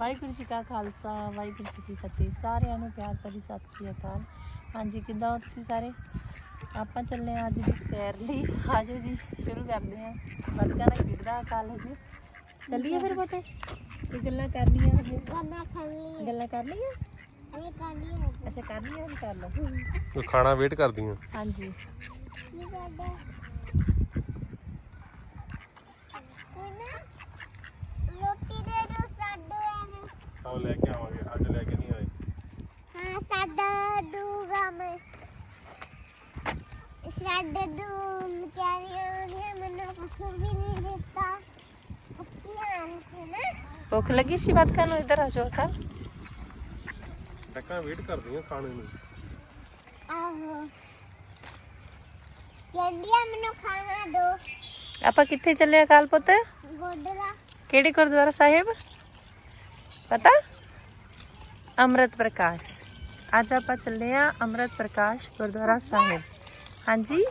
ਵਾਹਿਗੁਰੂ ਜੀ ਕਾ ਖਾਲਸਾ ਵਾਹਿਗੁਰੂ ਜੀ ਕੀ ਫਤਿਹ। ਸਾਰਿਆਂ ਨੂੰ ਪਿਆਰ ਭਰੀ ਸਤਿ ਸ੍ਰੀ ਅਕਾਲ। ਹਾਂਜੀ ਕਿੱਦਾਂ ਹੋ ਤੁਸੀਂ ਸਾਰੇ? ਆਪਾਂ ਚੱਲੇ ਹਾਂ ਅੱਜ ਦੀ ਸੈਰ ਲਈ। ਆਜੋ ਜੀ ਸ਼ੁਰੂ ਕਰਦੇ ਹਾਂ। ਵਰਗਾ ਨਾ ਗਿਰਦਾ ਕੱਲ ਜੀ। ਚੱਲੀਏ ਫਿਰ ਬਤੇ ਇਹ ਗੱਲਾਂ ਕਰਨੀਆਂ? ਹਜੇ ਗੰਨਾ ਖਾਣੀ ਗੱਲਾਂ ਕਰਨੀਆਂ? ਇਹ ਹੈ ਅੱਛਾ ਕਰਨੀਆਂ ਕਰ ਲਓ। ਤੂੰ ਖਾਣਾ ਵੇਟ ਕਰਦੀਆਂ। ਹਾਂਜੀ। ਕੀ ਕਰਦਾ ਕੋਈ ਨਾ ਰੋਟੀ ਦੇ ਦੋ ਸਾਡੇ ਇਹਨੂੰ ਆਹ ਲੈ ਕੇ ਆਵਾਂਗੇ ਅੱਜ ਲੈ ਕੇ ਨਹੀਂ ਆਏ ਹਾਂ ਸਾਡਾ ਦੂਗਾ ਮੈਂ ਸਾਡੇ ਦੂਨ ਕਹਿ ਰਹੀ ਮੈਨੂੰ ਕੁਛ ਵੀ ਨਹੀਂ ਦਿੱਤਾ ਪੱਕੀਆਂ ਨੇ ਨਾ ਭੁੱਖ ਲੱਗੀ ਸੀ ਬਾਤ ਕਰਨ ਨੂੰ ਇੱਧਰ ਆ ਜਾਓ ਕੱਲ ਟੱਕਾਂ ਵੇਟ ਕਰਦੀਆਂ ਖਾਣੇ ਨੂੰ ਆਹੋ ਕਹਿੰਦੀਆਂ ਮੈਨੂੰ ਖਾਣਾ ਦੋ ਆਪਾਂ ਕਿੱਥੇ ਚੱਲੇ ਆ ਕੱਲ ਪੁੱਤ ਗੋਡਲਾ ਕਿਹੜੇ ਗੁਰਦੁਆਰਾ ਸਾਹਿਬ ਪਤਾ ਅੰਮ੍ਰਿਤ ਪ੍ਰਕਾਸ਼ ਅੱਜ ਆਪਾਂ ਚੱਲੇ ਆ ਅੰਮ੍ਰਿਤ ਪ੍ਰਕਾਸ਼ ਗੁਰਦੁਆਰਾ ਸਾਹਿਬ। ਹਾਂਜੀ?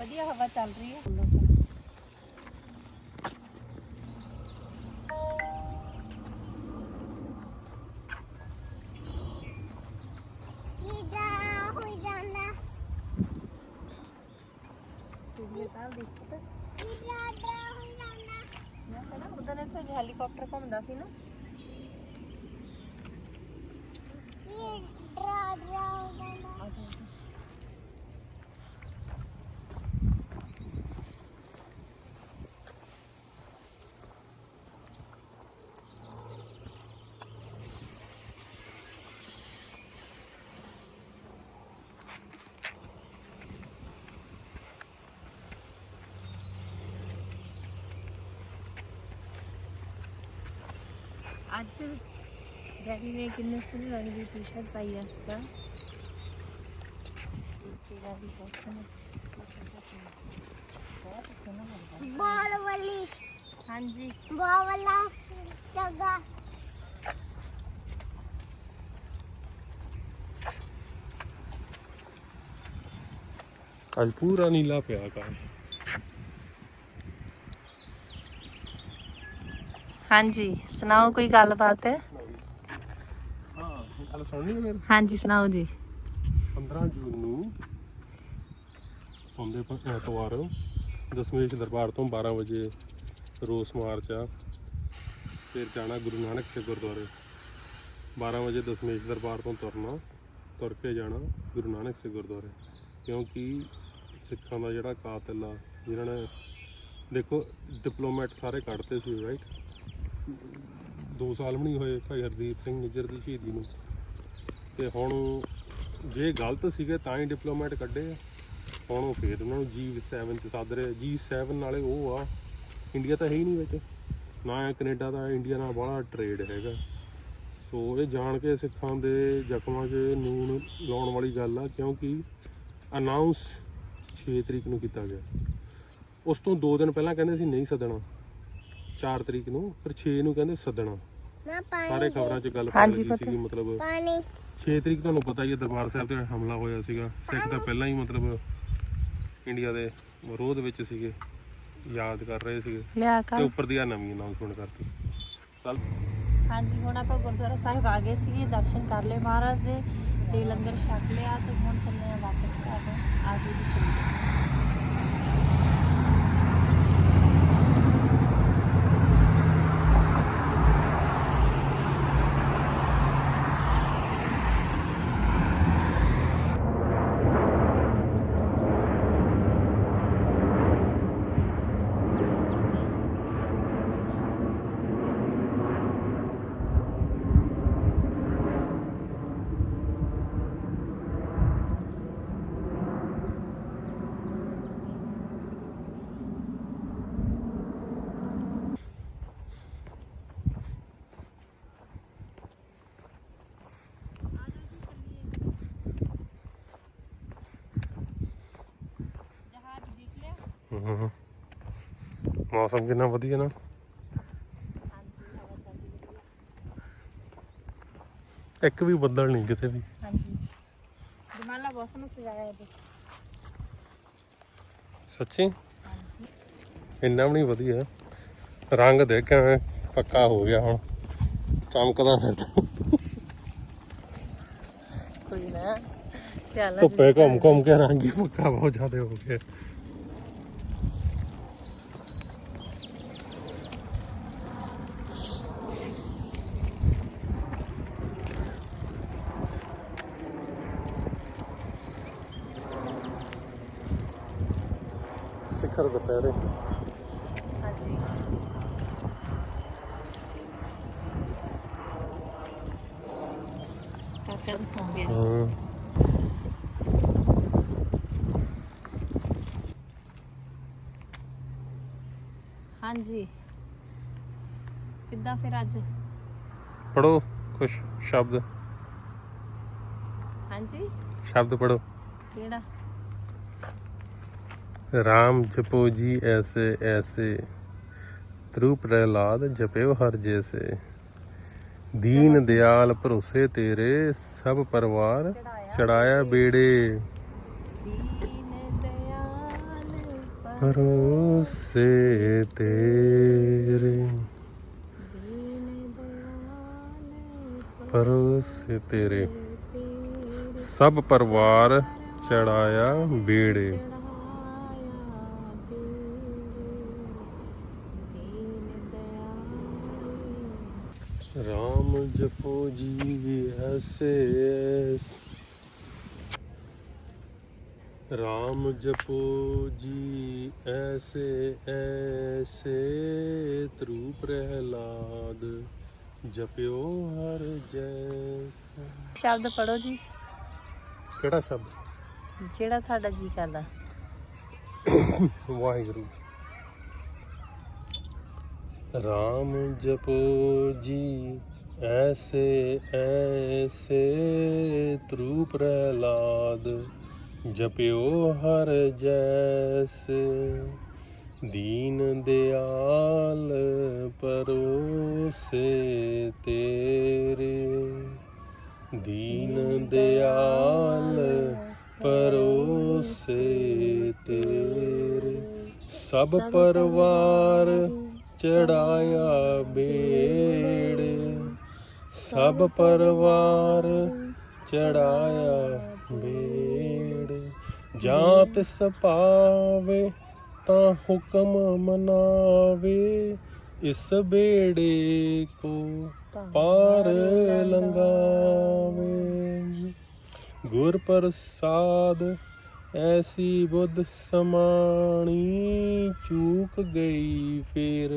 ਵਧੀਆ ਹਵਾ ਚੱਲ ਰਹੀ ਹੈ। ਹੈਲੀਕਾਪਟਰ ਘੁੰਮਦਾ ਸੀ ਨਾ। ਕੀ ਡਰਾ ਡਰਾ ਹੋ ਜਾਂਦਾ ਆ ਜਾਓ ਜੀ ਅੱਜ ਡੈਡੀ ਨੇ ਕਿੰਨੇ ਸੋਹਣੇ ਰੰਗ ਦੀ ਟੀ-ਸ਼ਰਟ ਪਾਈ ਆ ਤਾਂ ਤੇਰਾ ਵੀ ਬਹੁਤ ਸੋਹਣਾ ਬਹੁਤ ਸੋਹਣਾ ਲੱਗਦਾ ਬਾਲ ਵਾਲੀ ਹਾਂਜੀ ਸੁਣਾਓ ਕੋਈ ਗੱਲਬਾਤ ਹੈ? ਹਾਂ ਗੱਲ ਸੁਣਨੀ ਫਿਰ? ਹਾਂਜੀ ਸੁਣਾਓ ਜੀ। 15 ਜੂਨ ਨੂੰ ਆਉਂਦੇ ਪ- ਐਤਵਾਰ ਦਸਮੇਸ਼ ਦਰਬਾਰ ਤੋਂ 12 ਵਜੇ ਰੋਸ ਮਾਰਚ ਆ। ਫਿਰ ਜਾਣਾ ਗੁਰੂ ਨਾਨਕ ਸੇ ਗੁਰਦੁਆਰੇ। 12 ਵਜੇ ਦਸਮੇਸ਼ ਦਰਬਾਰ ਤੋਂ ਤੁਰਨਾ ਤੁਰ ਕੇ ਜਾਣਾ ਗੁਰੂ ਨਾਨਕ ਸੇ ਗੁਰਦੁਆਰੇ। ਕਿਉਂਕਿ ਸਿੱਖਾਂ ਦਾ ਜਿਹੜਾ ਕਾਤਲ ਆ ਜਿਨ੍ਹਾਂ ਨੇ ਦੇਖੋ ਡਿਪਲੋਮੈਟ ਸਾਰੇ ਕੱਢਤੇ ਸੀ ਰਾਈਟ 2 ਸਾਲ ਵੀ ਨਹੀਂ ਹੋਏ ਭਾਈ ਹਰਦੀਪ ਸਿੰਘ ਨਿੱਜਰ ਦੀ ਸ਼ਹੀਦੀ ਨੂੰ। ਤੇ ਹੁਣ ਜੇ ਗਲਤ ਸੀਗੇ ਤਾਂ ਹੀ ਡਿਪਲੋਮੈਟ ਕੱਢੇ ਆ। ਹੁਣ ਉਹ ਫੇਰ ਉਹਨਾਂ ਨੂੰ G7 ਚ ਸੱਦ ਰਹੇ G7 ਨਾਲੇ ਉਹ ਆ ਇੰਡੀਆ ਤਾਂ ਹੈ ਹੀ ਨਹੀਂ ਵਿੱਚ। ਨਾ ਹੈ ਕੈਨੇਡਾ ਦਾ ਇੰਡੀਆ ਨਾਲ ਬੜਾ ਟ੍ਰੇਡ ਹੈਗਾ। ਸੋ ਇਹ ਜਾਣ ਕੇ ਸਿੱਖਾਂ ਦੇ ਜ਼ਖਮਾਂ 'ਚ ਨੂਨ ਲਾਉਣ ਵਾਲੀ ਗੱਲ ਆ, ਕਿਉਂਕਿ ਅਨਾਉਂਸ 6 ਤਰੀਕ ਨੂੰ ਕੀਤਾ ਗਿਆ। ਉਸ ਤੋਂ 2 ਦਿਨ ਪਹਿਲਾਂ ਕਹਿੰਦੇ ਸੀ ਨਹੀਂ ਸੱਦਣਾ। 4 ਤਰੀਕ ਨੂੰ ਫਿਰ 6 ਨੂੰ ਕਹਿੰਦੇ ਸੱਦਣਾ। ਨਾ ਪਾਣੀ ਸਾਰੇ ਖਬਰਾਂ 'ਚ ਗੱਲ ਹਾਂਜੀ, ਪਤਾ। ਸੀਗੀ ਮਤਲਬ ਪਾਣੀ। 6 ਤਰੀਕ ਤੁਹਾਨੂੰ ਪਤਾ ਹੀ ਹੈ ਦਰਬਾਰ ਸਾਹਿਬ ਤੇ ਹਮਲਾ ਹੋਇਆ ਸੀਗਾ। ਸਿੱਖ ਤਾਂ ਪਹਿਲਾਂ ਹੀ ਮਤਲਬ ਇੰਡੀਆ ਦੇ ਵਿਰੋਧ ਵਿੱਚ ਸੀਗੇ ਯਾਦ ਕਰ ਰਹੇ ਸੀਗੇ। ਲਿਆ ਤੇ ਕਰ। ਉੱਪਰ ਦੀ ਆ ਨਵੀਂ ਅਨਾਉਂਸਮੈਂਟ ਕਰਤੀ। ਕੱਲ ਹਾਂਜੀ ਹੁਣ ਆਪਾਂ ਗੁਰਦੁਆਰਾ ਸਾਹਿਬ ਆ ਗਏ ਸੀਗੇ ਦਰਸ਼ਨ ਕਰ ਲਏ ਮਹਾਰਾਜ ਦੇ ਤੇ ਲੰਗਰ ਛਕ ਲਿਆ ਤੇ ਹੁਣ ਚੱਲੇ ਆ ਵਾਪਸ ਘਰ ਨੂੰ ਆਜੋ ਜੀ ਚੱਲੀਏ ਹਮ। ਮੌਸਮ ਕਿੰਨਾ ਵਧੀਆ ਨਾ। ਇੱਕ ਵੀ ਬੱਦਲ ਨਹੀਂ ਕਿਤੇ ਵੀ। ਹਾਂਜੀ। ਜਮਾਲਾ ਨੂੰ ਸਜਾਇਆ ਜੀ ਸੱਚੀ? ਇੰਨਾ ਵੀ ਨਹੀਂ ਵਧੀਆ। ਰੰਗ ਦੇਖ ਕਿਵੇਂ ਪੱਕਾ ਹੋ ਗਿਆ ਹੁਣ। ਚਮਕਦਾ ਫਿਰਦਾ ਕੋਈ ਨਾ। ਚੱਲ ਧੁੱਪੇ ਘੁੰਮ ਘੁੰਮ ਕੇ ਰੰਗ ਹੀ ਪੱਕਾ ਬਹੁਤ ਜ਼ਿਆਦਾ ਹੋ ਗਿਆ। ਸਿਖਰ ਦੁਪਹਿਰੇ ਹਾਂਜੀ ਕਾਕਾ ਤਾਂ ਸੌਂ ਗਿਆ। ਹਾਂ। ਹਾਂਜੀ। ਕਿੱਦਾਂ ਫਿਰ ਅੱਜ? ਪੜੋ ਕੁਛ ਸ਼ਬਦ। ਹਾਂਜੀ। ਸ਼ਬਦ ਪੜੋ ਕਿਹੜਾ? RAM ਜਪੋ ਜੀ ਐਸੇ ਐਸੇ। ਤ੍ਰੂ ਪ੍ਰਹਿਲਾਦ ਜਪਿਓ ਹਰ ਜੈਸੇ। ਦੀਨ ਦਿਆਲ ਭਰੋਸੇ ਤੇਰੇ ਸਭ ਪਰਿਵਾਰ ਚੜਾਇਆ। ਬੇੜੇ। ਭਰੋਸੇ ਤੇਰੇ। ਭਰੋਸੇ ਤੇਰੇ। ਸਭ ਪਰਿਵਾਰ ਚੜਾਇਆ ਬੇੜੇ। ਨਾਮ ਜਪੋ ਜੀ ਹਸੇ ਰਾਮ ਜਪੋ ਜੀ ਐਸੇ ਐਸੇ ਤਰੂ ਪ੍ਰਹਿਲਾਦ ਜਪਿਓ ਹਰ ਜੈ ਸ਼ਬਦ ਪੜੋ ਜੀ ਕਿਹੜਾ ਸ਼ਬਦ ਜਿਹੜਾ ਤੁਹਾਡਾ ਜੀ ਕਰਦਾ ਵਾਹਿਗੁਰੂ ਰਾਮ ਜਪੋ ਜੀ ਐਸੇ ਐਸੇ ਤ੍ਰੂ ਪ੍ਰਹਲਾਦ ਜਪਿਓ ਹਰ ਜੈਸ। ਦੀਨ ਦਿਆਲ ਪਰੋਸੇ ਤੇਰੇ। ਦੀਨ ਦਿਆਲ ਪਰੋਸੇ ਤੇਰੇ। ਸਭ ਪਰਿਵਾਰ ਚੜਾਇਆ ਬੇੜੇ। ਸਭ ਪਰਿਵਾਰ ਚੜਾਇਆ ਬੇੜੇ। ਜਾਤ ਤਿਸ ਤਾਂ ਹੁਕਮ ਮਨਾਵੇ। ਇਸ ਬੇੜੇ ਕੋ ਪਾਰ ਲੰਗਾਵੇ ਗੁਰ ਪ੍ਰਸਾਦ ਐਸੀ ਬੁੱਧ ਸਮਾਣੀ ਚੂਕ ਗਈ ਫੇਰ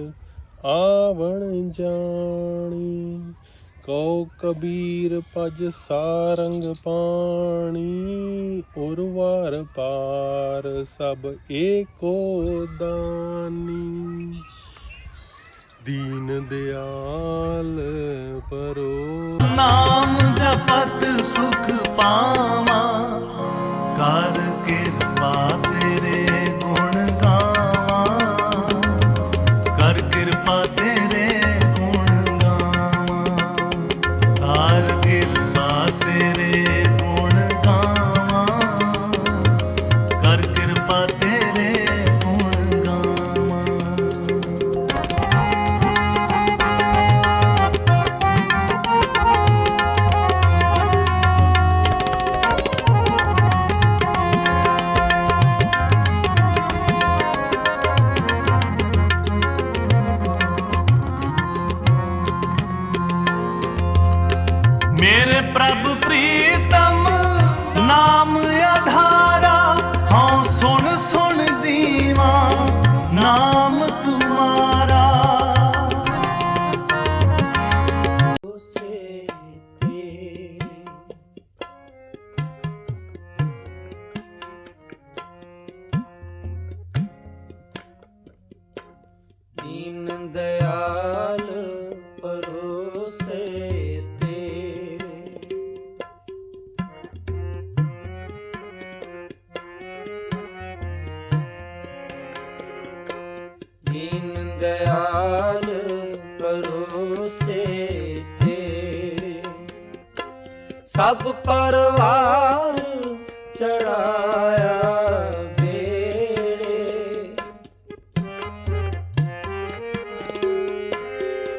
ਆਵਣ ਜਾਣੀ। ਕਉ ਕਬੀਰ ਭਜ ਸਾਰੰਗ ਪਾਣੀ ਉਰਵਾਰ ਪਾਰ ਸਭ ਏਕੋ ਦਾਨੀ। ਦੀਨ ਦਿਆਲ ਪਰੋ। ਨਾਮ ਜਪਤ ਸੁਖ ਪਾਵਾਂ, ਕਰ ਕਿਰਪਾ ਤੇਰੇ ਗੁਣ ਗਾਵਾਂ। ਕਰ ਕਿਰਪਾ ਤੇਰੇ ਸਭ ਪਰਵਾਰ ਚੜਾਇਆ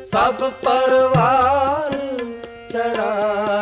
ਸਭ ਪਰਵਾਰ ਚੜਾ